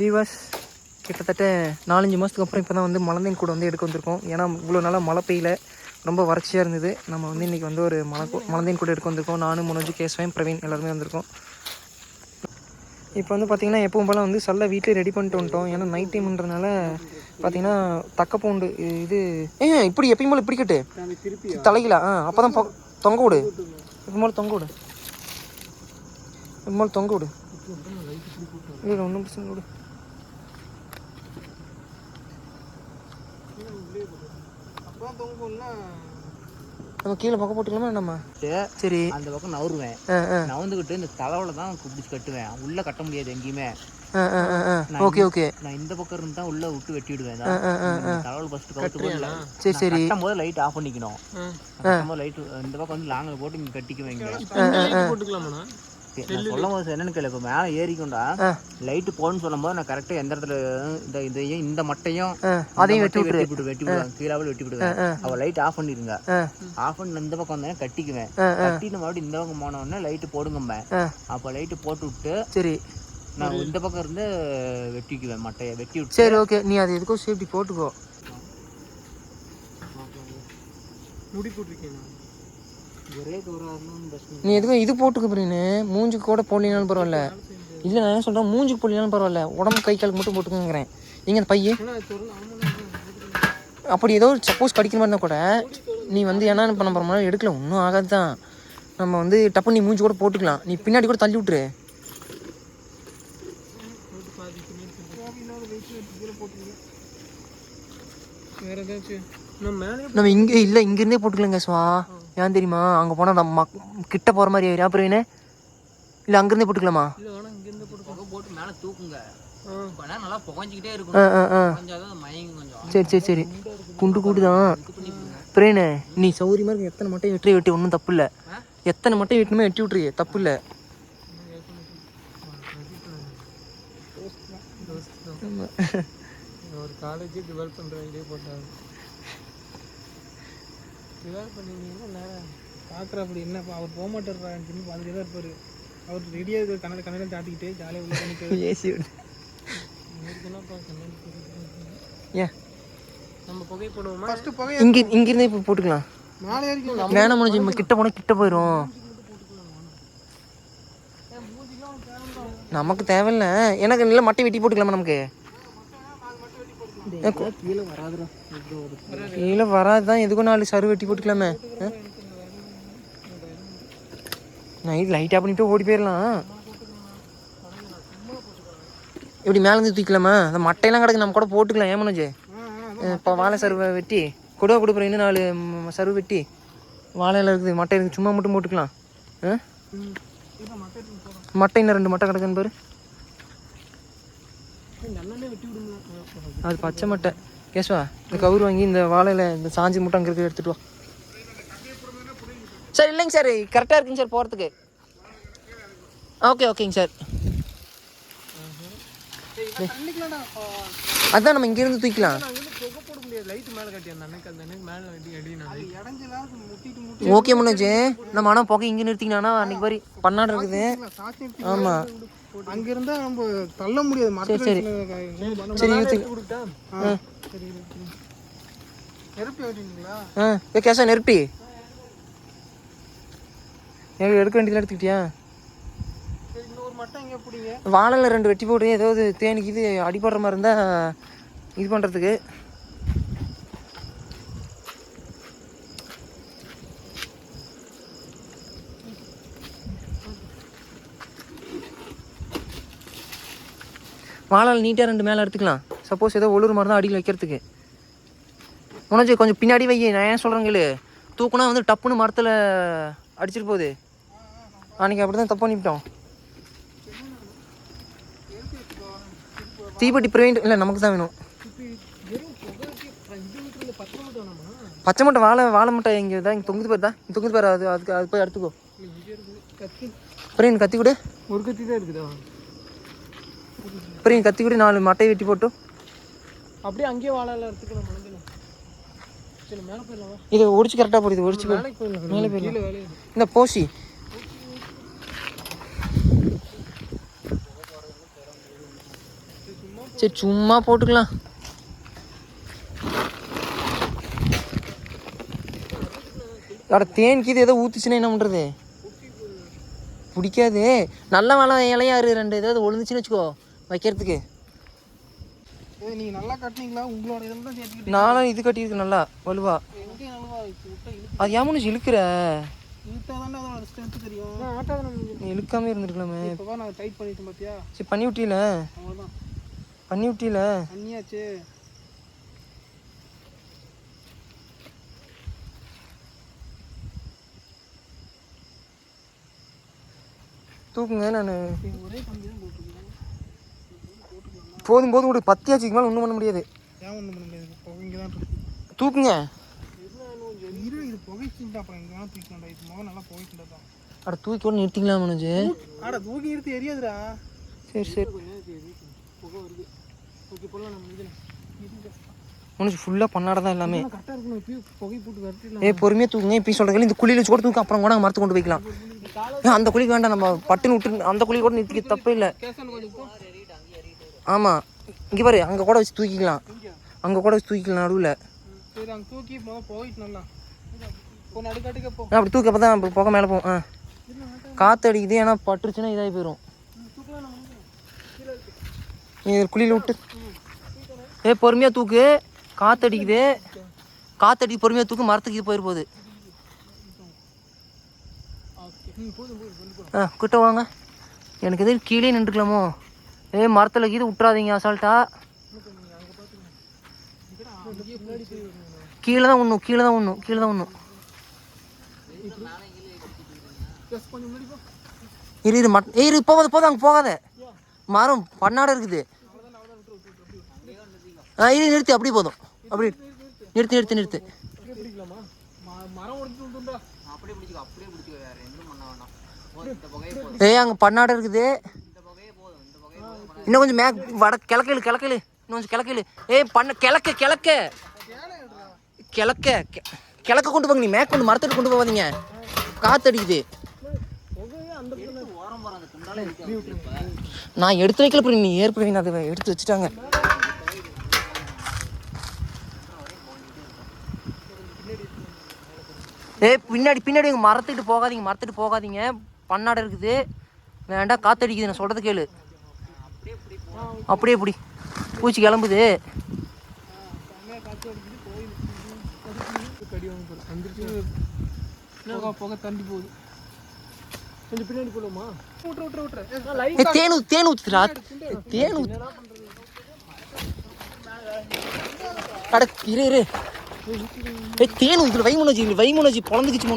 Viewers கிட்டத்தட்ட நாலஞ்சு மாதத்துக்கு அப்புறம் இப்போ தான் வந்து மலந்தேன் கூட வந்து எடுக்க வந்திருக்கோம். ஏன்னா இவ்வளோ நாளாக மழை பெய்யல. ரொம்ப வறட்சியாக இருந்தது. நம்ம வந்து இன்றைக்கி வந்து ஒரு மலை மலந்தேன் கூட எடுக்க வந்திருக்கோம். நானும் மனோஜ் கேஸ்வன் பிரவீன் எல்லாருமே வந்திருக்கோம். இப்போ வந்து பார்த்திங்கன்னா எப்பவும் போல் வந்து சல்ல வீட்டிலே ரெடி பண்ணிட்டு வந்துட்டோம். ஏன்னா நைட் டைம்ன்றனால பார்த்தீங்கன்னா தக்க பூண்டு இது ஏ இப்படி எப்பயும் போல் இப்படி கட்டு. தலையில ஆ அப்போ தான் தொங்க விடு. இப்போ மேலே தொங்க விடு. இப்போ மேலே தொங்க விடு. இல்லை ஒன்றும் பிரச்சனை விடு. நம்ம கீழே பக்கம் போட்டுக்கலாமா நம்ம சரி அந்த பக்கம் நவருவேன். நவந்துக்கிட்டு இந்த தலைவல தான் பிடிச்சி கட்டுவேன். உள்ள கட்ட முடியாது எங்கேயுமே. Okay okay. நான் இந்த பக்கம் இருந்து தான் உள்ள விட்டு வெட்டி விடுவேன் தலைவல் ஃபர்ஸ்ட் போடல. சரி சரி. கட்டும் போது லைட் ஆஃப் பண்ணிக்கணும் கட்டும் போது லைட் இந்த பக்கம் வந்து லாங்கில் போட்டு இங்க கட்டிக்குவேன் இங்க. போட்டுக்கலாமாண்ணா? நான் சொல்லும் போது என்னன்னு கேளு இப்போ மேலே ஏறிக்கொண்டா ஆ. லைட்டு போடணும்னு சொல்லும் போது நான் கரெக்டாக எந்த இடத்துல இந்த இதையும் இந்த மட்டையும் அதையும் வெட்டி வெட்டி விட்டு வெட்டி விடுவேன் கீழே வெட்டி விடுவேன். அவ லைட் ஆஃப் பண்ணிருங்க ஆஃப் பண்ணி இந்த பக்கம் வந்தேன் கட்டிக்குவேன். கட்டிட்டு மறுபடியும் இந்த பக்கம் போன உடனே லைட்டு போடுங்கம்பேன் அப்போ லைட்டு போட்டு விட்டு சரி. நான் இந்த பக்கம் இருந்து வெட்டிக்குவேன் மட்டையை வெட்டி விட்டு. சரி ஓகே நீ அது எதுக்கோ சேஃப்டி போட்டுக்கோ. முடி போட்டிருக்கேன் நீ எதுக்கும் இது போட்டுக்க அப்படின்னு மூஞ்சுக்கு கூட போடலினாலும் பரவாயில்ல. இல்லை நான் என்ன சொல்கிறேன் மூஞ்சுக்கு போடலினாலும் பரவாயில்ல. உடம்பு கை காலுக்கு மட்டும் போட்டுக்கங்கிறேன். இங்கே அந்த பையன்? அப்படி ஏதோ சப்போஸ் கடிக்கிற மாதிரி இருந்தால் கூட நீ வந்து என்ன பண்ண போகிறோம்னா எடுக்கல. ஒன்றும் ஆகாது தான் நம்ம வந்து டப்பு நீ மூஞ்சி கூட போட்டுக்கலாம். நீ பின்னாடி கூட தள்ளி விட்டுரு. நம்ம இங்கே இல்லை இங்கேருந்தே போட்டுக்கலாங்க சுவா. ஏன் தெரியுமா? அங்கே போனால் நம்ம கிட்ட போகிற மாதிரி ஆயிரும். அப்புறம் என்ன? இல்லை அங்கேருந்தே போட்டுக்கலாமா? தூக்குங்க. சரி சரி சரி. குண்டு கூடு தான் பிரேனு நீ சௌரியமாக இருக்க எத்தனை மட்டும் வெட்டி வெட்டி ஒன்றும் தப்பு இல்லை எத்தனை மட்டும் வெட்டணுமே வெட்டி விட்ரு தப்பு இல்லை ஒரு காலேஜே டிவெல்ப் பண்ணுற ஐடியா போட்டாங்க. டிவெல்ப் பண்ணிருந்தீங்கன்னா பார்க்குற அப்படி என்ன அவர் போக மாட்டேறான்னு சொல்லி பார்த்துட்டே தான் இருப்பார். அவர் ரெடியாக இருக்கிற கண்ணாடி கண்ணாடி தாட்டிக்கிட்டு ஜாலியாக உள்ள பண்ணிட்டு ஏசி. ஏன்? நம்ம புகை போடுவோமா? ஃபஸ்ட்டு புகை இங்கே இங்கேருந்தே இப்போ போட்டுக்கலாம். மேலே வரைக்கும் வேணாம் முடிஞ்சு நம்ம கிட்ட போனால் கிட்ட போயிடும் நமக்கு தேவையில்ல. எனக்கு இல்லை மட்டை வெட்டி போட்டுக்கலாமா நமக்கு? கீழே வராதுதான். வராது தான் எதுக்கும் நாலு சரு வெட்டி போட்டுக்கலாமே? நைட் லைட்டாக பண்ணிட்டு ஓடி போயிடலாம் இப்படி மேலேருந்து தூக்கலாமா அந்த மட்டையெல்லாம் கிடக்கு நம்ம கூட போட்டுக்கலாம். ஏமனோஜே இப்போ வாழை சருவை வெட்டி. கொடுவா கொடுக்குற இன்னும் நாலு சருவு வெட்டி. வாழையில இருக்குது மட்டை இருக்குது. சும்மா மட்டும் போட்டுக்கலாம். ஆ? மட்டை இன்னும் ரெண்டு மட்டை கிடக்குன்னு பாரு. அது பச்சை மட்டை. கேஸ்வா இந்த கவுரு வாங்கி இந்த வாழையில இந்த சாஞ்சி முட்டை அங்கே இருக்கு எடுத்துட்டு வா. சார் இல்லைங்க சார் கரெக்டாக இருக்குங்க சார் போகிறதுக்கு ஓகே ஓகேங்க சார். அதான் நம்ம இங்கேருந்து தூக்கிக்கலாம். ஓகே முன்னாச்சு நம்ம ஆனால் புகை இங்கே நிறுத்திக்கலாம்னா அன்னைக்கு மாதிரி பண்ணாடு இருக்குது. ஆமாம் அங்கிருந்தா நம்ம தள்ள முடியாது சரி. சரி. சரி ஏ கேஷா நெருப்பி ஏ, எடுக்க வேண்டியதில் எடுத்துக்கிட்டியா? வாழையில் ரெண்டு வெட்டி போட்டு ஏதாவது தேனிக்கு இது அடிபடுற மாதிரி இருந்தால் இது பண்ணுறதுக்கு வாழையில் நீட்டாக ரெண்டு மேலே எடுத்துக்கலாம். சப்போஸ் ஏதோ ஒழுறு மாதிரி தான் அடியில் வைக்கிறதுக்கு. உனச்சு கொஞ்சம் பின்னாடி வை நான் ஏன் சொல்கிறேங்களே தூக்குனா வந்து டப்புன்னு மரத்தில் அடிச்சிட்டு போகுது. அன்றைக்கி அப்படி தான் தப்பு பண்ணிவிட்டோம். தீப்பெட்டி பிரவீன் இல்லை நமக்கு தான் வேணும். பச்சை மட்டை வாழை வாழை மட்டை இங்கே தான் இங்கே தொங்குது பாரு தான் தொங்குது பாரு அது அதுக்கு அது போய் எடுத்துக்கோ பிரவீன் கத்தி கொடு. ஒரு கத்தி தான் இருக்குதா? பிரவீன் கத்தி கொடு நாலு மட்டையை வெட்டி போட்டு அப்படியே அங்கேயே வாழலாம் எடுத்துக்கலாம் போயிடலாமா? இதை ஒடிச்சு கரெக்டாக போடுது ஒடிச்சு மேலே போயிடலாம். இந்த போசி. சும்மா சரி சும்மா போட்டுக்கலாம். அட தேன் கீது ஏதோ ஊத்துச்சுன்னா என்ன பண்ணுறது பிடிக்காது. நல்ல மழை இலையா இரு ரெண்டு. ஏதாவது ஒழுந்துச்சுன்னு வச்சுக்கோ. வைக்கிறதுக்கு. ஏய் நீங்கள் நல்லா கட்டினீங்களா? உங்களோட இதில் தான் சேர்த்துக்கிட்டு நானும் இது கட்டியிருக்கு நல்லா வலுவா. அது ஏன் இழுக்கிற? ஆட்டாத நம்ம நீ இழுக்காம இருந்திருக்கலாமே. இப்போ நான் டைட் பண்ணிட்டேன் பார்த்தியா சரி பண்ணி அவ்வளோதான் பண்ணி அண்ணியாச்சு தூக்குங்க நான். ஒரே கம்பி தான் போதும் போதும் கூட பத்தியாச்சுக்கு மேலே ஒன்றும் பண்ண முடியாது. ஏன் ஒன்றும் பண்ண முடியாது? புகை இங்கே தான் இருக்கு தூக்குங்க. இரு இது புகைச்சுட்டா அப்புறம் இங்கே வேணால் தூக்கலாம்டா இது முகம் நல்லா புகைச்சுட்டா தான். அட தூக்கி கூட நிறுத்திக்கலாம் மனோஜ்? ஆடா தூக்கி எடுத்து எரியாதுடா சரி சரி. புகை வருது. ஓகே போடலாம் நம்ம இதில் இது மனோஜ் ஃபுல்லாக பண்ணாட தான் எல்லாமே. கரெக்டாக இருக்கணும். இப்பயும் புகை போட்டு வரட்டிடலாம்? ஏய் பொறுமையாக தூக்குங்க. இப்போ சொல்கிறீங்க இந்த குழியில் வச்சு கூட தூக்கு அப்புறம் கூட மரத்து கொண்டு போய்க்கலாம். ஏன் அந்த குழிக்கு வேண்டாம் நம்ம பட்டுன்னு விட்டு அந்த குழி கூட நிறுத்திக்க தப்பே இல்லை. கேசான கொஞ்சம் போ. ஆமாம் இங்கே பாரு அங்கே கூட வச்சு தூக்கிக்கலாம். அங்கே கூட வச்சு தூக்கிக்கலாம் நடுவில். அப்படி தூக்க அப்போ தான் புகை மேலே போகும் ஆ. காற்று அடிக்குது ஏன்னா பட்டுருச்சுன்னா இதாகி போயிடும் நீ குழியில் விட்டு. ஏ பொறுமையாக தூக்கு. காற்று அடிக்குது. காற்று அடிக்கு பொறுமையாக தூக்கு. மரத்துக்கு இது போயிரு போகுது. ஆ கிட்ட வாங்க. எனக்கு எதிர் கீழே நின்றுக்கலாமோ? ஏ மரத்தில் கீது விட்றாதீங்க அசால்ட்டா கீழே தான் ஒன்றும் கீழே தான் ஒன்றும் கீழே தான் ஒன்றும் இரு இரு மட் ஏய், இரு போகாத போதும் அங்கே போகாத. மரம் பண்ணாட இருக்குது. ஆ இரு நிறுத்தி அப்படி போதும். அப்படி நிறுத்தி நிறுத்தி நிறுத்து. ஏய் அங்கே பண்ணாட இருக்குது இந்த புகையே போதும் இந்த புகையே போதும் இன்னும் கொஞ்சம் மேக் வட கிழக்கிலு கிழக்கிலு இன்னும் கொஞ்சம் கிழக்கிலு ஏய் பண்ண கிழக்க கிழக்க. கிழக்க கிழக்க கொண்டு போங்க நீ மேக் கொண்டு மரத்துட்டு கொண்டு போவாதீங்க காற்று அடிக்குது நான் எடுத்து வைக்கல அப்புறம் நீ ஏற்படுவீங்க அதை எடுத்து வச்சுட்டாங்க. ஏய் பின்னாடி பின்னாடி மரத்துக்கிட்டு போகாதீங்க மரத்துட்டு போகாதீங்க. பண்ணாடை இருக்குது. வேண்டாம் காத்தடிக்குது நான் சொல்கிறது கேளு. அப்படியே பிடி. பூச்சி கிளம்புது. செம்மையாக காற்று தண்டி போகுது பின்னாடி தேன் தேன் ஊத்துறா. தேன் ஊத்து அட இரு இரு. ஏய் தேன் ஊத்துற. வை மனோஜ் வை மனோஜ். பொழந்துக்குச்சு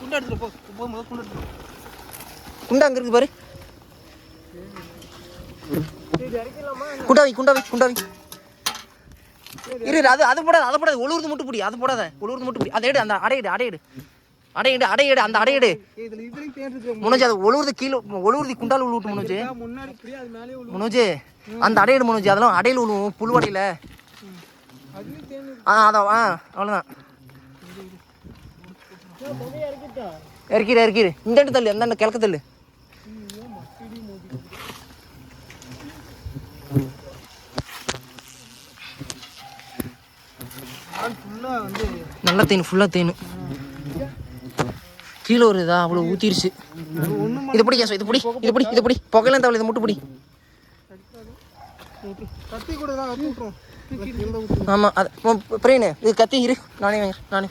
குண்டா எடுத்துட்டு போ. குண்டா குண்டா அங்கே இருக்குது பாரு. குண்டாவி குண்டாவி குண்டாவி இரு அது அது போடாத அதை போடாத. ஒழுகுறது மட்டும் பிடி அது போடாத. ஒழுகுறது மட்டும் பிடி. அதை எடு அந்த அடையிடு அடையிடு. அடையிடு அடையிடு அந்த அடையிடு. மனோஜ் அது ஒழுகுறது கீழே ஒழுகுறது குண்டால் உழுவிட்டு மனோஜ். மனோஜ் அந்த அடையிடு மனோஜ் அதெல்லாம் அடையில் விழுவும் புழுவடையில். ஆ அதான் ஆ அவ்வளோதான் இறக்கிடு இறக்கிடு. இந்த தள்ளு அந்த கிழக்கு தள்ளு ஆள் ஃபுல்லாக வந்து நல்ல தேன் ஃபுல்லாக தேன். கீழே ஒரு இதா அவ்வளோ ஊற்றிருச்சு ஒன்றும் இது பிடி கேசம் இது பிடி இது பிடி இது பிடி. புகையிலாம் தவளை இதை மட்டும் பிடி. ஆமாம் அது பிரேனு இது கத்தி இரு. நானே வாங்க நானே.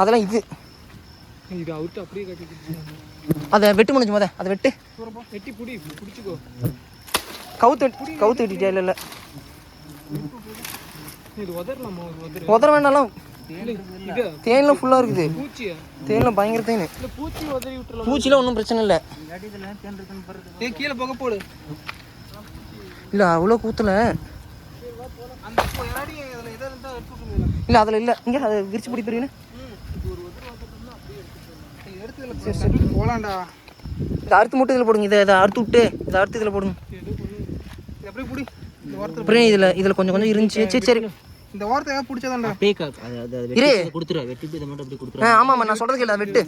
அதெல்லாம் இது. இது அவுட்டு அப்படியே அதை வெட்டு முடிஞ்சு முத அதை வெட்டு. வெட்டி பிடி பிடிச்சிக்கோ கவுத்து கவுத்து வெட்டிட்டே இல்லை இல்லை. உதறு. இது தேன்லாம் ஃபுல்லாக இருக்குது. தேன்லாம் பயங்கர தேன். பூச்சிலாம் ஒன்றும் பிரச்சனை இல்லை. கீழே புகை போடு. இல்லை அவ்வளோ கூத்தில். இல்லை அதில் இல்லை. இங்கே அதை விரிச்சு பிடி பிரியுன்னு எடுத்து சரி. சரி போகலாம்டா இதை அறுத்து மட்டும் இதில் போடுங்க. இதை இதை அறுத்து விட்டு இதை அறுத்து இதில் போடுங்க அப்புறம் இதில் இதில் கொஞ்சம் கொஞ்சம் இருந்துச்சு. சரி சரி. இந்த ஓரத்தை ஏதாவது பிடிச்சதாண்டா? அப்படியே க- அது அது அது இரு. வெட்டி கொடுத்துரு வெட்டிட்டு இதை மட்டும் அப்படி கொடுத்துரு. ஆ ஆமாம்மா நான் சொல்கிறது கேளு வெட்டு.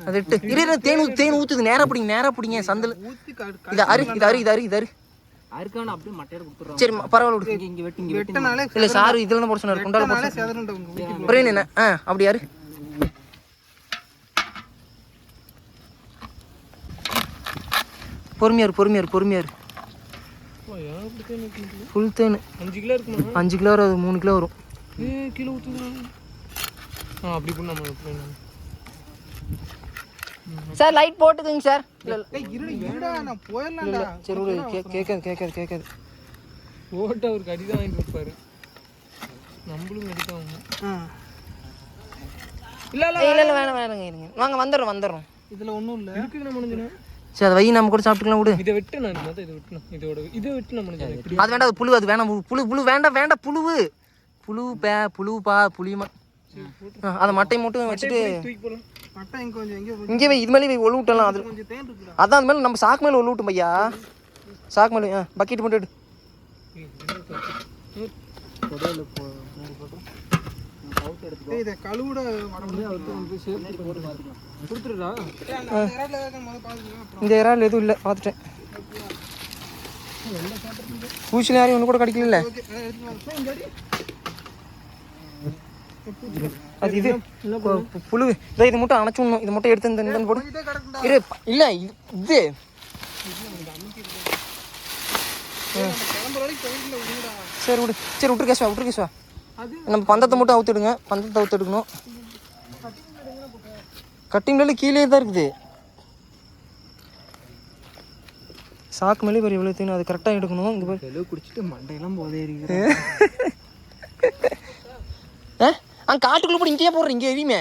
அதை வெட்டு. இரு இரு தேன் ஊத்து தேன் ஊற்றுது நேராக பிடிங்க நேராக பிடிங்க சந்தில். இது அரு இது அரு இது அரு இது அரு. அறுக்கான அப்படியே மட்டையோட கொடுத்துட்றோம். சரி பரவாயில்ல விடு. இங்க வெட்டி இங்க வெட்டி. வெட்டனாலே இல்லை சார் இதில் தான் போட சொன்னார் குண்டால போட பிரேன் என்ன ஆ அப்படி யாரு பொறுமையாரு பொறுமையாரு பொறுமையாரு ஃபுல் தேன் அஞ்சு கிலோ இருக்குமா? அஞ்சு கிலோ வரும் அது மூணு கிலோ வரும். ஏ கிலோ ஊற்றுங்க ஆ அப்படி பண்ண சார் லைட் போட்டுக்குங்க சார். இல்லை இருடா இருடா நான் போயிடலாம்டா. சரி விடு கே கேட்காது கேட்காது கேட்காது ஓட்ட அவருக்கு அடி தான் வாங்கிட்டு இருப்பாரு. நம்மளும் அடி தான் வாங்கணும். இல்ல இல்ல இல்லை வேணாம். வேணாங்க இருங்க வாங்க வந்துடுறோம் வந்துடுறோம். இதுல ஒண்ணும் இல்ல. இருக்குது நம்ம சரி அதை வை நம்ம கூட சாப்பிட்டுக்கலாம் விடு. இதை விட்டு நான் இதை விட்டு இதோட இதை விட்டு நம்ம அது வேண்டாம் அது புழு அது வேணாம் புழு, புழு புழு வேண்டாம் வேண்டாம் புழுவு. புழு பே புழு பா புளியமா அதை மட்டை மட்டும் வச்சுட்டு தூக்கி போலாம் மட்டை இங்க கொஞ்சம் எங்க இங்கே வை இது மேலே வை ஒழு விட்டலாம். அது அதான் அது மேலே நம்ம சாக்கு மேலே ஒழு விட்டும் பையா. சாக்கு மேலே ஆ பக்கெட் மட்டும் எடு. இதை கழுவுட கொடுத்துருடா இந்த இறால் எதுவும் இல்லை பார்த்துட்டேன். பூச்சி யாரையும் ஒன்று கூட கிடைக்கல அது இது புழு இதை இது மட்டும் அணைச்சு விடணும். இது மட்டும் எடுத்து இந்த போடு. இரு இல்லை இது சரி விடு. சரி விட்டுரு கேசுவா விட்டுரு நம்ம பந்தத்தை மட்டும் அவுத்துடுங்க. பந்தத்தை அவுத்து எடுக்கணும் கட்டிங்ல கீழே தான் இருக்குது. சாக்கு மேலே பெரிய இவ்வளோ தீனு. அது கரெக்டாக எடுக்கணும். இங்கே பாரு. செலவு குடிச்சிட்டு மண்டையெல்லாம் போதே இருக்கு ஆ அங்கே காட்டுக்குள்ளே போய் இங்கேயே போடுறேன். இங்கே எரியுமே.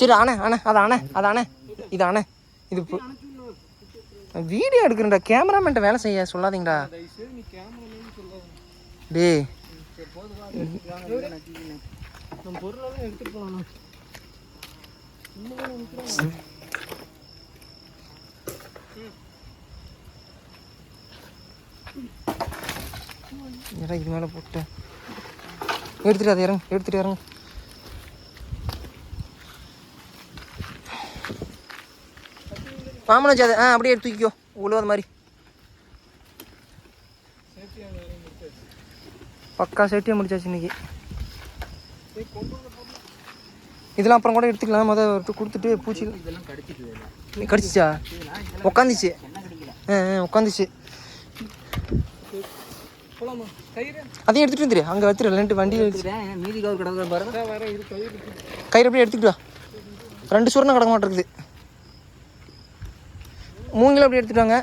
சரி அண்ணே அண்ணே அது அண்ணே அது அண்ணே இது அண்ணே இது வீடியோ எடுக்கிறேன்டா. கேமராமேன்ட்ட வேலை செய்ய சொல்லாதீங்கடா. டேய். ஏடா இது மேலே போட்டேன் எடுத்துட்டு அதை இறங்க எடுத்துட்டு இறங்க. மாமனாச்சு அதை ஆ அப்படியே எடுத்து தூக்கிக்கோ. உழுவாத மாதிரி. பக்கா சேட்டியாக முடிச்சாச்சு இன்னைக்கு. இதெல்லாம் அப்புறம் கூட எடுத்துக்கலாம். மொதல் ஒருத்தர் கொடுத்துட்டு பூச்சி கடிச்சிச்சா? உக்காந்துச்சு. ஆ ஆ உட்காந்துச்சு அதையும் எடுத்துட்டு வந்துரு. அங்கே வச்சுரு ரெண்டு வண்டி மீதி கவர் கிடக்குற கயிறு அப்படியே எடுத்துக்கிட்டு ரெண்டு சுவரம் கிடக்க மாட்டேருக்குது மூங்கில் அப்படியே எடுத்துட்டு வாங்க.